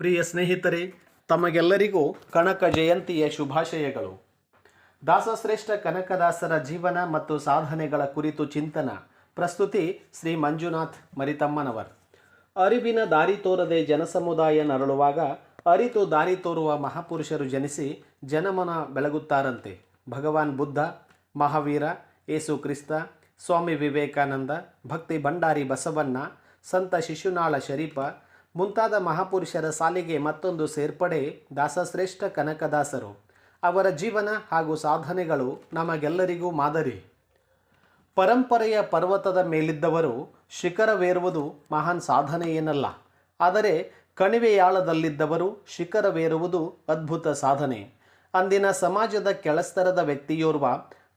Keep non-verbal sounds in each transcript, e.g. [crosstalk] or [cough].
ಪ್ರಿಯ ಸ್ನೇಹಿತರೆ, ತಮಗೆಲ್ಲರಿಗೂ ಕನಕ ಜಯಂತಿಯ ಶುಭಾಶಯಗಳು. ದಾಸಶ್ರೇಷ್ಠ ಕನಕದಾಸರ ಜೀವನ ಮತ್ತು ಸಾಧನೆಗಳ ಕುರಿತು ಚಿಂತನ. ಪ್ರಸ್ತುತಿ ಶ್ರೀ ಮಂಜುನಾಥ್ ಮರಿತಮ್ಮನವರ್. ಅರಿವಿನ ದಾರಿ ತೋರದೆ ಜನಸಮುದಾಯ ನರಳುವಾಗ ಅರಿತು ದಾರಿ ತೋರುವ ಮಹಾಪುರುಷರು ಜನಿಸಿ ಜನಮನ ಬೆಳಗುತ್ತಾರಂತೆ. ಭಗವಾನ್ ಬುದ್ಧ, ಮಹಾವೀರ, ಏಸು ಕ್ರಿಸ್ತ, ಸ್ವಾಮಿ ವಿವೇಕಾನಂದ, ಭಕ್ತಿ ಭಂಡಾರಿ ಬಸವಣ್ಣ, ಸಂತ ಶಿಶುನಾಳ ಶರೀಫ ಮುಂತಾದ ಮಹಾಪುರುಷರ ಸಾಲಿಗೆ ಮತ್ತೊಂದು ಸೇರ್ಪಡೆ ದಾಸಶ್ರೇಷ್ಠ ಕನಕದಾಸರು. ಅವರ ಜೀವನ ಹಾಗೂ ಸಾಧನೆಗಳು ನಮಗೆಲ್ಲರಿಗೂ ಮಾದರಿ. ಪರಂಪರೆಯ ಪರ್ವತದ ಮೇಲಿದ್ದವರು ಶಿಖರವೇರುವುದು ಮಹಾನ್ ಸಾಧನೆಯೇನಲ್ಲ. ಆದರೆ ಕಣಿವೆಯಾಳದಲ್ಲಿದ್ದವರು ಶಿಖರವೇರುವುದು ಅದ್ಭುತ ಸಾಧನೆ. ಅಂದಿನ ಸಮಾಜದ ಕೆಳಸ್ತರದ ವ್ಯಕ್ತಿಯೋರ್ವ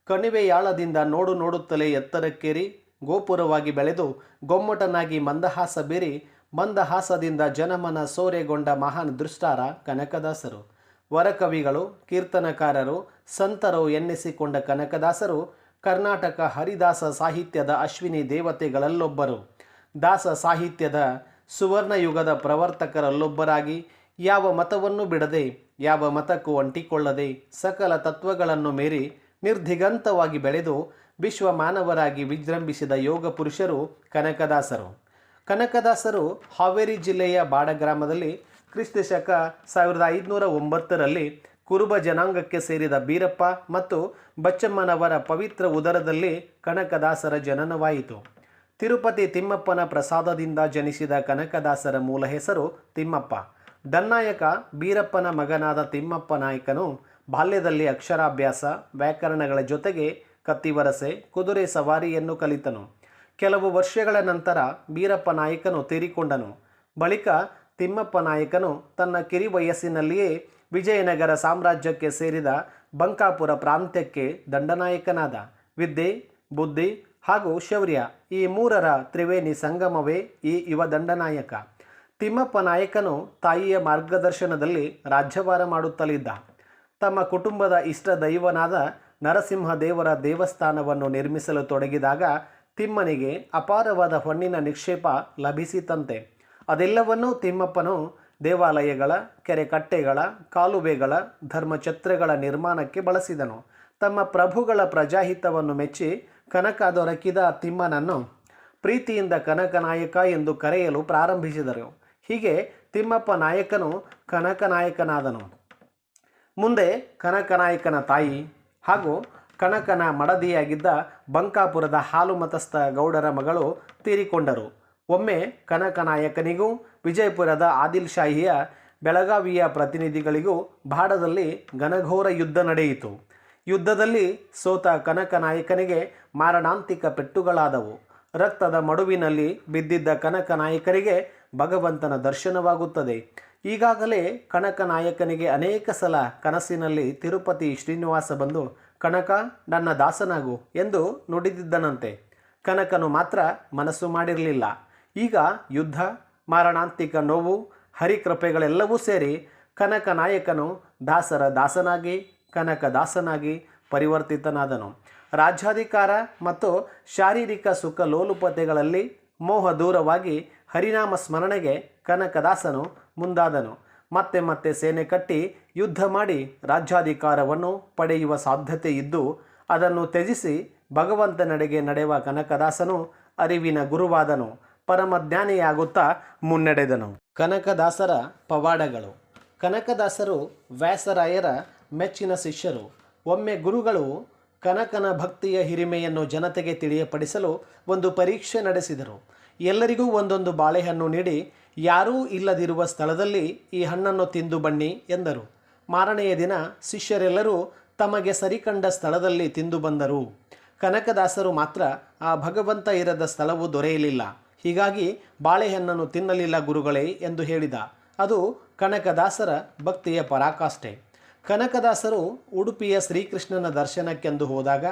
ಕಣಿವೆಯಾಳದಿಂದ ನೋಡು ನೋಡುತ್ತಲೇ ಎತ್ತರಕ್ಕೇರಿ ಗೋಪುರವಾಗಿ ಬೆಳೆದು ಗೊಮ್ಮಟನಾಗಿ ಮಂದಹಾಸ ಬೀರಿ ಮಂದಹಾಸದಿಂದ ಜನಮನ ಸೋರೆಗೊಂಡ ಮಹಾನ್ ದೃಷ್ಟಾರ ಕನಕದಾಸರು. ವರಕವಿಗಳು, ಕೀರ್ತನಕಾರರು, ಸಂತರು ಎನ್ನಿಸಿಕೊಂಡ ಕನಕದಾಸರು, ಕರ್ನಾಟಕ ಹರಿದಾಸ ಸಾಹಿತ್ಯದ ಅಶ್ವಿನಿ ದೇವತೆಗಳಲ್ಲೊಬ್ಬರು. ದಾಸ ಸಾಹಿತ್ಯದ ಸುವರ್ಣಯುಗದ ಪ್ರವರ್ತಕರಲ್ಲೊಬ್ಬರಾಗಿ ಯಾವ ಮತವನ್ನು ಬಿಡದೆ, ಯಾವ ಮತಕ್ಕೂ ಅಂಟಿಕೊಳ್ಳದೆ, ಸಕಲ ತತ್ವಗಳನ್ನು ಮೀರಿ ನಿರ್ಧಿಗಂತವಾಗಿ ಬೆಳೆದು, ವಿಶ್ವ ಮಾನವರಾಗಿ ವಿಜೃಂಭಿಸಿದ ಯೋಗ ಪುರುಷರು ಕನಕದಾಸರು. ಕನಕದಾಸರು ಹಾವೇರಿ ಜಿಲ್ಲೆಯ ಬಾಡ ಗ್ರಾಮದಲ್ಲಿ ಕ್ರಿಸ್ತ ಶಕ ಸಾವಿರದ ಐದುನೂರ ಒಂಬತ್ತರಲ್ಲಿ ಕುರುಬ ಜನಾಂಗಕ್ಕೆ ಸೇರಿದ ಬೀರಪ್ಪ ಮತ್ತು ಬಚ್ಚಮ್ಮನವರ ಪವಿತ್ರ ಉದರದಲ್ಲಿ ಕನಕದಾಸರ ಜನನವಾಯಿತು. ತಿರುಪತಿ ತಿಮ್ಮಪ್ಪನ ಪ್ರಸಾದದಿಂದ ಜನಿಸಿದ ಕನಕದಾಸರ ಮೂಲ ಹೆಸರು ತಿಮ್ಮಪ್ಪ. ದನ್ನಾಯಕ ಬೀರಪ್ಪನ ಮಗನಾದ ತಿಮ್ಮಪ್ಪ ನಾಯಕನು ಬಾಲ್ಯದಲ್ಲಿ ಅಕ್ಷರಾಭ್ಯಾಸ, ವ್ಯಾಕರಣಗಳ ಜೊತೆಗೆ ಕತ್ತಿವರಸೆ, ಕುದುರೆ ಸವಾರಿಯನ್ನು ಕಲಿತನು. ಕೆಲವು ವರ್ಷಗಳ ನಂತರ ಬೀರಪ್ಪ ನಾಯಕನು ತೀರಿಕೊಂಡನು. ಬಳಿಕ ತಿಮ್ಮಪ್ಪ ನಾಯಕನು ತನ್ನ ಕಿರಿ ವಯಸ್ಸಿನಲ್ಲಿಯೇ ವಿಜಯನಗರ ಸಾಮ್ರಾಜ್ಯಕ್ಕೆ ಸೇರಿದ ಬಂಕಾಪುರ ಪ್ರಾಂತ್ಯಕ್ಕೆ ದಂಡನಾಯಕನಾದ. ವಿದ್ಯೆ, ಬುದ್ಧಿ ಹಾಗೂ ಶೌರ್ಯ ಈ ಮೂರರ ತ್ರಿವೇಣಿ ಸಂಗಮವೇ ಈ ಯುವ ದಂಡನಾಯಕ. ತಿಮ್ಮಪ್ಪ ನಾಯಕನು ತಾಯಿಯ ಮಾರ್ಗದರ್ಶನದಲ್ಲಿ ರಾಜ್ಯಭಾರ ಮಾಡುತ್ತಲಿದ್ದ. ತಮ್ಮ ಕುಟುಂಬದ ಇಷ್ಟ ದೈವನಾದ ನರಸಿಂಹ ದೇವರ ದೇವಸ್ಥಾನವನ್ನು ನಿರ್ಮಿಸಲು ತೊಡಗಿದಾಗ ತಿಮ್ಮನಿಗೆ ಅಪಾರವಾದ ಹೊಣ್ಣಿನ ನಿಕ್ಷೇಪ ಲಭಿಸಿತಂತೆ. ಅದೆಲ್ಲವನ್ನೂ ತಿಮ್ಮಪ್ಪನು ದೇವಾಲಯಗಳ, ಕೆರೆ ಕಟ್ಟೆಗಳ, ಕಾಲುವೆಗಳ, ಧರ್ಮಛತ್ರಗಳ ನಿರ್ಮಾಣಕ್ಕೆ ಬಳಸಿದನು. ತಮ್ಮ ಪ್ರಭುಗಳ ಪ್ರಜಾಹಿತವನ್ನು ಮೆಚ್ಚಿ ಕನಕ ದೊರಕಿದ ತಿಮ್ಮನನ್ನು ಪ್ರೀತಿಯಿಂದ ಕನಕನಾಯಕ ಎಂದು ಕರೆಯಲು ಪ್ರಾರಂಭಿಸಿದರು. ಹೀಗೆ ತಿಮ್ಮಪ್ಪ ನಾಯಕನು ಕನಕನಾಯಕನಾದನು. ಮುಂದೆ ಕನಕನಾಯಕನ ತಾಯಿ ಹಾಗೂ ಕನಕನ ಮಡದಿಯಾಗಿದ್ದ ಬಂಕಾಪುರದ ಹಾಲು ಮತಸ್ಥ ಗೌಡರ ಮಗಳು ತೀರಿಕೊಂಡರು. ಒಮ್ಮೆ ಕನಕನಾಯಕನಿಗೂ ವಿಜಯಪುರದ ಆದಿಲ್ ಶಾಹಿಯ ಬೆಳಗಾವಿಯ ಪ್ರತಿನಿಧಿಗಳಿಗೂ ಬಾಡದಲ್ಲಿ ಘನಘೋರ ಯುದ್ಧ ನಡೆಯಿತು. ಯುದ್ಧದಲ್ಲಿ ಸೋತ ಕನಕನಾಯಕನಿಗೆ ಮಾರಣಾಂತಿಕ ಪೆಟ್ಟುಗಳಾದವು. ರಕ್ತದ ಮಡುವಿನಲ್ಲಿ ಬಿದ್ದಿದ್ದ ಕನಕನಾಯಕರಿಗೆ ಭಗವಂತನ ದರ್ಶನವಾಗುತ್ತದೆ. ಈಗಾಗಲೇ ಕನಕನಾಯಕನಿಗೆ ಅನೇಕ ಸಲ ಕನಸಿನಲ್ಲಿ ತಿರುಪತಿ ಶ್ರೀನಿವಾಸ ಬಂದು ಕನಕ ನನ್ನ ದಾಸನಾಗು ಎಂದು ನುಡಿದಿದ್ದನಂತೆ. ಕನಕನು ಮಾತ್ರ ಮನಸ್ಸು ಮಾಡಿರಲಿಲ್ಲ. ಈಗ ಯುದ್ಧ, ಮಾರಣಾಂತಿಕ ನೋವು, ಹರಿಕೃಪೆಗಳೆಲ್ಲವೂ ಸೇರಿ ಕನಕ ನಾಯಕನು ದಾಸರ ದಾಸನಾಗಿ, ಕನಕ ದಾಸನಾಗಿ ಪರಿವರ್ತಿತನಾದನು. ರಾಜ್ಯಾಧಿಕಾರ ಮತ್ತು ಶಾರೀರಿಕ ಸುಖ ಲೋಲುಪತೆಗಳಲ್ಲಿ ಮೋಹ ದೂರವಾಗಿ ಹರಿನಾಮ ಸ್ಮರಣೆಗೆ ಕನಕದಾಸನು ಮುಂದಾದನು. ಮತ್ತೆ ಮತ್ತೆ ಸೇನೆ ಕಟ್ಟಿ ಯುದ್ಧ ಮಾಡಿ ರಾಜ್ಯಾಧಿಕಾರವನ್ನು ಪಡೆಯುವ ಸಾಧ್ಯತೆ ಇದ್ದು, ಅದನ್ನು ತ್ಯಜಿಸಿ ಭಗವಂತನೆಡೆಗೆ ನಡೆಯುವ ಕನಕದಾಸನು ಅರಿವಿನ ಗುರುವಾದನು ಪರಮಜ್ಞಾನಿಯಾಗುತ್ತಾ ಮುನ್ನಡೆದನು. ಕನಕದಾಸರ ಪವಾಡಗಳು. ಕನಕದಾಸರು ವ್ಯಾಸರಾಯರ ಮೆಚ್ಚಿನ ಶಿಷ್ಯರು. ಒಮ್ಮೆ ಗುರುಗಳು ಕನಕನ ಭಕ್ತಿಯ ಹಿರಿಮೆಯನ್ನು ಜನತೆಗೆ ತಿಳಿಯಪಡಿಸಲು ಒಂದು ಪರೀಕ್ಷೆ ನಡೆಸಿದರು. ಎಲ್ಲರಿಗೂ ಒಂದೊಂದು ಬಾಳೆಹಣ್ಣು ನೀಡಿ, ಯಾರೂ ಇಲ್ಲದಿರುವ ಸ್ಥಳದಲ್ಲಿ ಈ ಹಣ್ಣನ್ನು ತಿಂದು ಬನ್ನಿ ಎಂದರು. ಮಾರನೆಯ ದಿನ ಶಿಷ್ಯರೆಲ್ಲರೂ ತಮಗೆ ಸರಿಕಂಡ ಸ್ಥಳದಲ್ಲಿ ತಿಂದು ಬಂದರು. ಕನಕದಾಸರು ಮಾತ್ರ ಆ ಭಗವಂತ ಇರದ ಸ್ಥಳವು ದೊರೆಯಲಿಲ್ಲ. ಹೀಗಾಗಿ ಬಾಳೆಹಣ್ಣನ್ನು ತಿನ್ನಲಿಲ್ಲ ಗುರುಗಳೇ ಎಂದು ಹೇಳಿದ. ಅದು ಕನಕದಾಸರ ಭಕ್ತಿಯ ಪರಾಕಾಷ್ಠೆ. ಕನಕದಾಸರು ಉಡುಪಿಯ ಶ್ರೀಕೃಷ್ಣನ ದರ್ಶನಕ್ಕೆಂದು ಹೋದಾಗ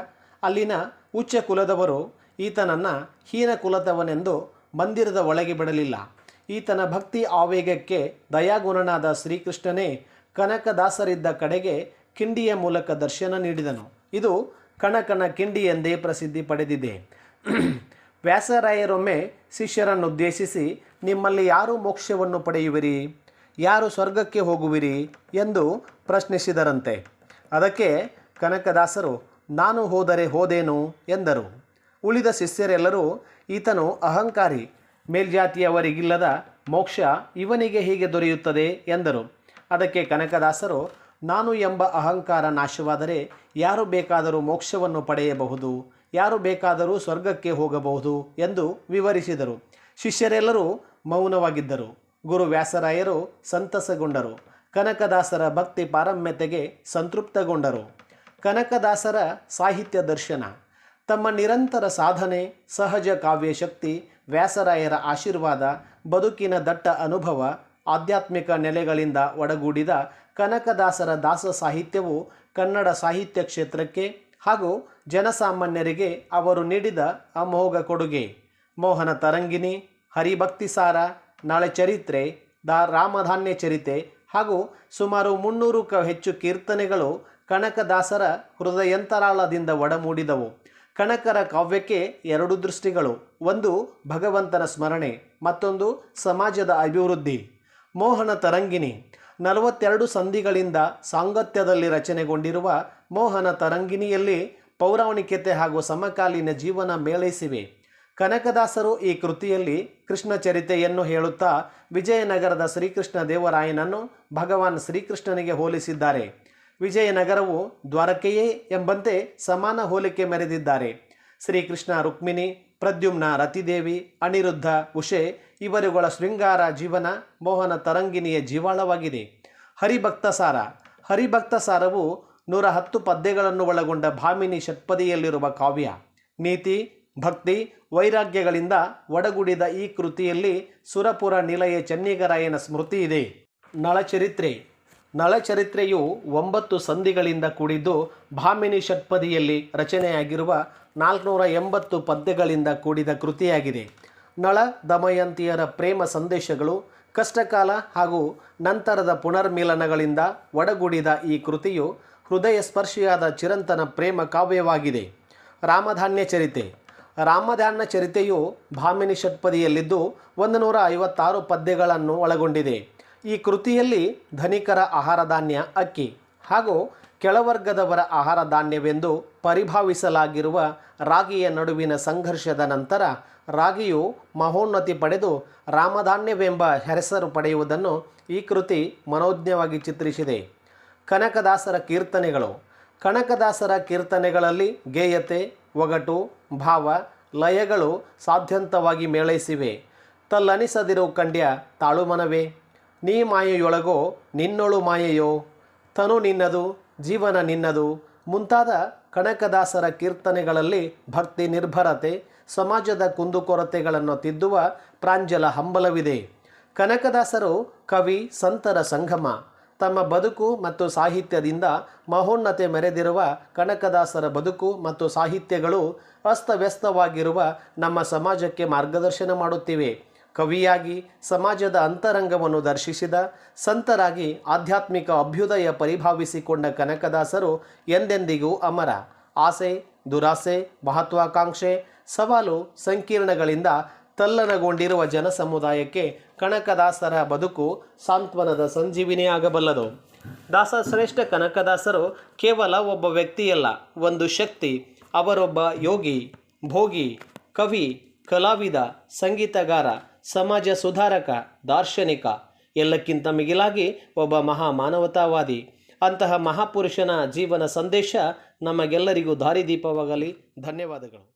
ಅಲ್ಲಿನ ಉಚ್ಚ ಕುಲದವರು ಈತನನ್ನು ಹೀನ ಕುಲದವನೆಂದು ಮಂದಿರದ ಒಳಗೆ ಬಿಡಲಿಲ್ಲ. ಈತನ ಭಕ್ತಿ ಆವೇಗಕ್ಕೆ ದಯಾಗುಣನಾದ ಶ್ರೀಕೃಷ್ಣನೇ ಕನಕದಾಸರಿದ್ದ ಕಡೆಗೆ ಕಿಂಡಿಯ ಮೂಲಕ ದರ್ಶನ ನೀಡಿದನು. ಇದು ಕನಕನ ಕಿಂಡಿ ಎಂದೇ ಪ್ರಸಿದ್ಧಿ ಪಡೆದಿದೆ. [clears throat] ವ್ಯಾಸರಾಯರೊಮ್ಮೆ ಶಿಷ್ಯರನ್ನುದ್ದೇಶಿಸಿ, ನಿಮ್ಮಲ್ಲಿ ಯಾರು ಮೋಕ್ಷವನ್ನು ಪಡೆಯುವಿರಿ? ಯಾರು ಸ್ವರ್ಗಕ್ಕೆ ಹೋಗುವಿರಿ? ಎಂದು ಪ್ರಶ್ನಿಸಿದರಂತೆ. ಅದಕ್ಕೆ ಕನಕದಾಸರು, ನಾನು ಹೋದರೆ ಹೋದೇನು? ಎಂದರು. ಉಳಿದ ಶಿಷ್ಯರೆಲ್ಲರೂ ಈತನು ಅಹಂಕಾರಿ, ಮೇಲ್ಜಾತಿಯವರಿಗಿಲ್ಲದ ಮೋಕ್ಷ ಇವನಿಗೆ ಹೀಗೆ ದೊರೆಯುತ್ತದೆ ಎಂದರು. ಅದಕ್ಕೆ ಕನಕದಾಸರು, ನಾನು ಎಂಬ ಅಹಂಕಾರ ನಾಶವಾದರೆ ಯಾರು ಬೇಕಾದರೂ ಮೋಕ್ಷವನ್ನು ಪಡೆಯಬಹುದು, ಯಾರು ಬೇಕಾದರೂ ಸ್ವರ್ಗಕ್ಕೆ ಹೋಗಬಹುದು? ಎಂದು ವಿವರಿಸಿದರು. ಶಿಷ್ಯರೆಲ್ಲರೂ ಮೌನವಾಗಿದ್ದರು. ಗುರು ವ್ಯಾಸರಾಯರು ಸಂತಸಗೊಂಡರು. ಕನಕದಾಸರ ಭಕ್ತಿ ಪಾರಮ್ಯತೆಗೆ ಸಂತೃಪ್ತಗೊಂಡರು. ಕನಕದಾಸರ ಸಾಹಿತ್ಯ ದರ್ಶನ. ತಮ್ಮ ನಿರಂತರ ಸಾಧನೆ, ಸಹಜ ಕಾವ್ಯಶಕ್ತಿ ವ್ಯಾಸರಾಯರ ಆಶೀರ್ವಾದ, ಬದುಕಿನ ದಟ್ಟ ಅನುಭವ, ಆಧ್ಯಾತ್ಮಿಕ ನೆಲೆಗಳಿಂದ ಒಡಗೂಡಿದ ಕನಕದಾಸರ ದಾಸ ಸಾಹಿತ್ಯವು ಕನ್ನಡ ಸಾಹಿತ್ಯ ಕ್ಷೇತ್ರಕ್ಕೆ ಹಾಗೂ ಜನಸಾಮಾನ್ಯರಿಗೆ ಅವರು ನೀಡಿದ ಅಮೋಘ ಕೊಡುಗೆ. ಮೋಹನ ತರಂಗಿಣಿ ಹರಿಭಕ್ತಿಸಾರ ನಾಳೆ ಚರಿತ್ರೆ, ದ ರಾಮಧಾನ್ಯ ಚರಿತೆ ಹಾಗೂ ಸುಮಾರು ಮುನ್ನೂರಕ್ಕೂ ಹೆಚ್ಚು ಕೀರ್ತನೆಗಳು ಕನಕದಾಸರ ಹೃದಯಂತರಾಳದಿಂದ ಒಡಮೂಡಿದವು. ಕಣಕರ ಕಾವ್ಯಕ್ಕೆ ಎರಡು ದೃಷ್ಟಿಗಳು. ಒಂದು, ಭಗವಂತನ ಸ್ಮರಣೆ. ಮತ್ತೊಂದು, ಸಮಾಜದ ಅಭಿವೃದ್ಧಿ. ಮೋಹನ ತರಂಗಿಣಿ. ನಲವತ್ತೆರಡು ಸಂಧಿಗಳಿಂದ ಸಾಂಗತ್ಯದಲ್ಲಿ ರಚನೆಗೊಂಡಿರುವ ಮೋಹನ ತರಂಗಿಣಿಯಲ್ಲಿ ಪೌರಾಣಿಕತೆ ಹಾಗೂ ಸಮಕಾಲೀನ ಜೀವನ ಮೇಳೈಸಿವೆ. ಕನಕದಾಸರು ಈ ಕೃತಿಯಲ್ಲಿ ಕೃಷ್ಣ ಚರಿತೆಯನ್ನು ಹೇಳುತ್ತಾ, ವಿಜಯನಗರದ ಶ್ರೀಕೃಷ್ಣ ದೇವರಾಯನನ್ನು ಭಗವಾನ್ ಶ್ರೀಕೃಷ್ಣನಿಗೆ ಹೋಲಿಸಿದ್ದಾರೆ. ವಿಜಯನಗರವು ದ್ವಾರಕೆಯೇ ಎಂಬಂತೆ ಸಮಾನ ಹೋಲಿಕೆ ಮೆರೆದಿದ್ದಾರೆ. ಶ್ರೀಕೃಷ್ಣ, ರುಕ್ಮಿಣಿ, ಪ್ರದ್ಯುಮ್ನ, ರತಿದೇವಿ, ಅನಿರುದ್ಧ, ಉಷೆ ಇವರುಗಳ ಶೃಂಗಾರ ಜೀವನ ಮೋಹನ ತರಂಗಿಣಿಯ ಜೀವಾಳವಾಗಿದೆ. ಹರಿಭಕ್ತ ಸಾರ. ಹರಿಭಕ್ತ ಸಾರವು ನೂರ ಹತ್ತು ಪದ್ಯಗಳನ್ನು ಒಳಗೊಂಡ ಭಾಮಿನಿ ಷಟ್ಪದಿಯಲ್ಲಿರುವ ಕಾವ್ಯ. ನೀತಿ, ಭಕ್ತಿ, ವೈರಾಗ್ಯಗಳಿಂದ ಒಡಗೂಡಿದ ಈ ಕೃತಿಯಲ್ಲಿ ಸುರಪುರ ನಿಲಯ ಚನ್ನಿಗರಾಯನ ಸ್ಮೃತಿ ಇದೆ. ನಳಚರಿತ್ರೆ. ನಳಚರಿತ್ರೆಯು ಒಂಬತ್ತು ಸಂಧಿಗಳಿಂದ ಕೂಡಿದ್ದು ಭಾಮಿನಿ ಷಟ್ಪದಿಯಲ್ಲಿ ರಚನೆಯಾಗಿರುವ ನಾಲ್ಕುನೂರ ಎಂಬತ್ತು ಪದ್ಯಗಳಿಂದ ಕೂಡಿದ ಕೃತಿಯಾಗಿದೆ. ನಳ ದಮಯಂತಿಯರ ಪ್ರೇಮ ಸಂದೇಶಗಳು, ಕಷ್ಟಕಾಲ ಹಾಗೂ ನಂತರದ ಪುನರ್ಮಿಲನಗಳಿಂದ ಒಡಗೂಡಿದ ಈ ಕೃತಿಯು ಹೃದಯ ಸ್ಪರ್ಶಿಯಾದ ಚಿರಂತನ ಪ್ರೇಮ ಕಾವ್ಯವಾಗಿದೆ. ರಾಮಧಾನ್ಯ ಚರಿತೆ. ರಾಮಧಾನ್ಯ ಚರಿತೆಯು ಭಾಮಿನಿ ಷಟ್ಪದಿಯಲ್ಲಿದ್ದು ಒಂದು ನೂರ ಐವತ್ತಾರು ಪದ್ಯಗಳನ್ನು ಒಳಗೊಂಡಿದೆ. ಈ ಕೃತಿಯಲ್ಲಿ ಧನಿಕರ ಆಹಾರ ಧಾನ್ಯ ಅಕ್ಕಿ ಹಾಗೂ ಕೆಳವರ್ಗದವರ ಆಹಾರ ಧಾನ್ಯವೆಂದು ಪರಿಭಾವಿಸಲಾಗಿರುವ ರಾಗಿಯ ನಡುವಿನ ಸಂಘರ್ಷದ ನಂತರ ರಾಗಿಯು ಮಹೋನ್ನತಿ ಪಡೆದು ರಾಮಧಾನ್ಯವೆಂಬ ಹೆಸರು ಪಡೆಯುವುದನ್ನು ಈ ಕೃತಿ ಮನೋಜ್ಞವಾಗಿ ಚಿತ್ರಿಸಿದೆ. ಕನಕದಾಸರ ಕೀರ್ತನೆಗಳು. ಕನಕದಾಸರ ಕೀರ್ತನೆಗಳಲ್ಲಿ ಗೇಯತೆ, ಒಗಟು, ಭಾವ, ಲಯಗಳು ಸಾಧ್ಯಂತವಾಗಿ ಮೇಳೈಸಿವೆ. ತಲ್ಲನಿಸದಿರೋ ಕಂಡ್ಯ ತಾಳುಮನವೇ ನೀ ಮಾಯೆಯೊಳಗೋ ನಿನ್ನೊಳು ಮಾಯೆಯೋ? ತನು ನಿನ್ನದು, ಜೀವನ ನಿನ್ನದು. ಮುಂತಾದ ಕನಕದಾಸರ ಕೀರ್ತನೆಗಳಲ್ಲಿ ಭಕ್ತಿ ನಿರ್ಭರತೆ, ಸಮಾಜದ ಕುಂದುಕೊರತೆಗಳನ್ನು ತಿದ್ದುವ ಪ್ರಾಂಜಲ ಹಂಬಲವಿದೆ. ಕನಕದಾಸರು ಕವಿ, ಸಂತರ ಸಂಗಮ. ತಮ್ಮ ಬದುಕು ಮತ್ತು ಸಾಹಿತ್ಯದಿಂದ ಮಹೋನ್ನತೆ ಮೆರೆದಿರುವ ಕನಕದಾಸರ ಬದುಕು ಮತ್ತು ಸಾಹಿತ್ಯಗಳು ಅಸ್ತವ್ಯಸ್ತವಾಗಿರುವ ನಮ್ಮ ಸಮಾಜಕ್ಕೆ ಮಾರ್ಗದರ್ಶನ ಮಾಡುತ್ತಿವೆ. ಕವಿಯಾಗಿ ಸಮಾಜದ ಅಂತರಂಗವನ್ನು ದರ್ಶಿಸಿದ, ಸಂತರಾಗಿ ಆಧ್ಯಾತ್ಮಿಕ ಅಭ್ಯುದಯ ಪರಿಭಾವಿಸಿಕೊಂಡ ಕನಕದಾಸರು ಎಂದೆಂದಿಗೂ ಅಮರ. ಆಸೆ, ದುರಾಸೆ, ಮಹತ್ವಾಕಾಂಕ್ಷೆ, ಸವಾಲು, ಸಂಕೀರ್ಣಗಳಿಂದ ತಲ್ಲಣಗೊಂಡಿರುವ ಜನಸಮುದಾಯಕ್ಕೆ ಕನಕದಾಸರ ಬದುಕು ಸಾಂತ್ವನದ ಸಂಜೀವಿನಿಯಾಗಬಲ್ಲದು ದಾಸಶ್ರೇಷ್ಠ ಕನಕದಾಸರು ಕೇವಲ ಒಬ್ಬ ವ್ಯಕ್ತಿಯಲ್ಲ, ಒಂದು ಶಕ್ತಿ. ಅವರೊಬ್ಬ ಯೋಗಿ, ಭೋಗಿ, ಕವಿ, ಕಲಾವಿದ, ಸಂಗೀತಗಾರ. ಸಮಾಜ ಸುಧಾರಕ, ದಾರ್ಶನಿಕ, ಎಲ್ಲಕ್ಕಿಂತ ಮಿಗಿಲಾಗಿ ಒಬ್ಬ ಮಹಾ ಮಾನವತಾವಾದಿ ಅಂತಹ ಮಹಾಪುರುಷನ ಜೀವನ ಸಂದೇಶ ನಮಗೆಲ್ಲರಿಗೂ ದಾರಿದೀಪವಾಗಲಿ. ಧನ್ಯವಾದಗಳು.